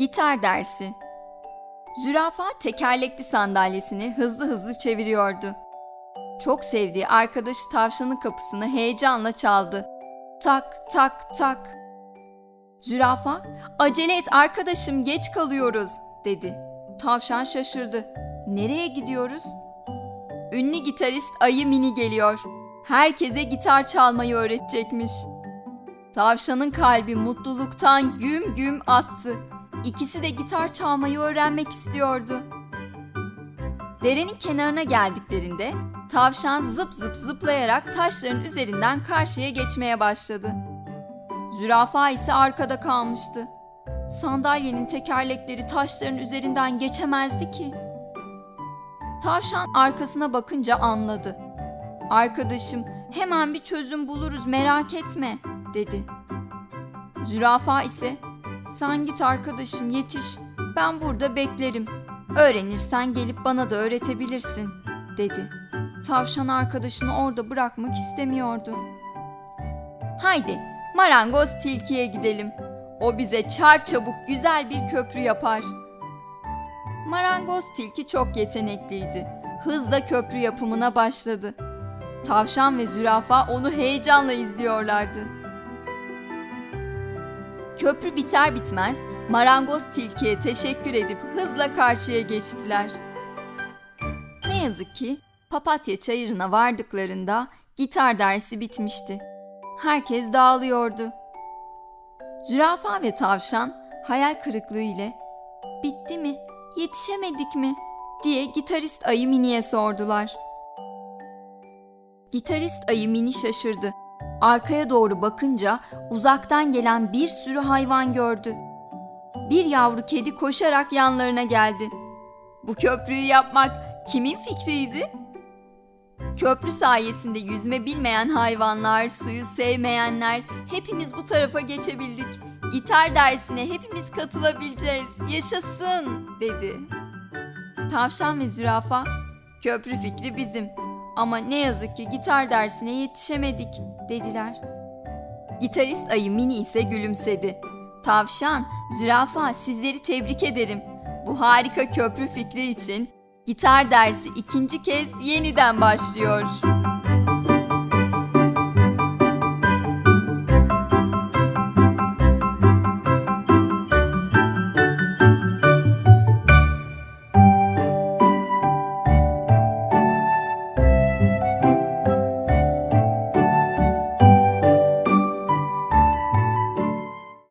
Gitar dersi. Zürafa tekerlekli sandalyesini hızlı hızlı çeviriyordu. Çok sevdiği arkadaşı tavşanın kapısını heyecanla çaldı. Tak tak tak. Zürafa, acele et arkadaşım geç kalıyoruz dedi. Tavşan şaşırdı. Nereye gidiyoruz? Ünlü gitarist Ayı Mini geliyor. Herkese gitar çalmayı öğretecekmiş. Tavşanın kalbi mutluluktan güm güm attı. İkisi de gitar çalmayı öğrenmek istiyordu. Derenin kenarına geldiklerinde tavşan zıp zıp zıplayarak taşların üzerinden karşıya geçmeye başladı. Zürafa ise arkada kalmıştı. Sandalyenin tekerlekleri taşların üzerinden geçemezdi ki. Tavşan arkasına bakınca anladı. Arkadaşım hemen bir çözüm buluruz merak etme dedi. Zürafa ise sen git arkadaşım yetiş ben burada beklerim. Öğrenirsen gelip bana da öğretebilirsin dedi. Tavşan arkadaşını orada bırakmak istemiyordu. Haydi marangoz tilkiye gidelim. O bize çar çabuk güzel bir köprü yapar. Marangoz tilki çok yetenekliydi. Hızla köprü yapımına başladı. Tavşan ve zürafa onu heyecanla izliyorlardı. Köprü biter bitmez marangoz tilkiye teşekkür edip hızla karşıya geçtiler. Ne yazık ki papatya çayırına vardıklarında gitar dersi bitmişti. Herkes dağılıyordu. Zürafa ve tavşan hayal kırıklığı ile "Bitti mi? Yetişemedik mi?" diye gitarist ayı Mini'ye sordular. Gitarist ayı Mini şaşırdı. Arkaya doğru bakınca uzaktan gelen bir sürü hayvan gördü. Bir yavru kedi koşarak yanlarına geldi. Bu köprüyü yapmak kimin fikriydi? Köprü sayesinde yüzme bilmeyen hayvanlar, suyu sevmeyenler hepimiz bu tarafa geçebildik. Gitar dersine hepimiz katılabileceğiz. Yaşasın dedi. Tavşan ve zürafa köprü fikri bizim ama ne yazık ki gitar dersine yetişemedik dediler. Gitarist ayı Mini ise gülümsedi. Tavşan, zürafa sizleri tebrik ederim. Bu harika köprü fikri için gitar dersi ikinci kez yeniden başlıyor.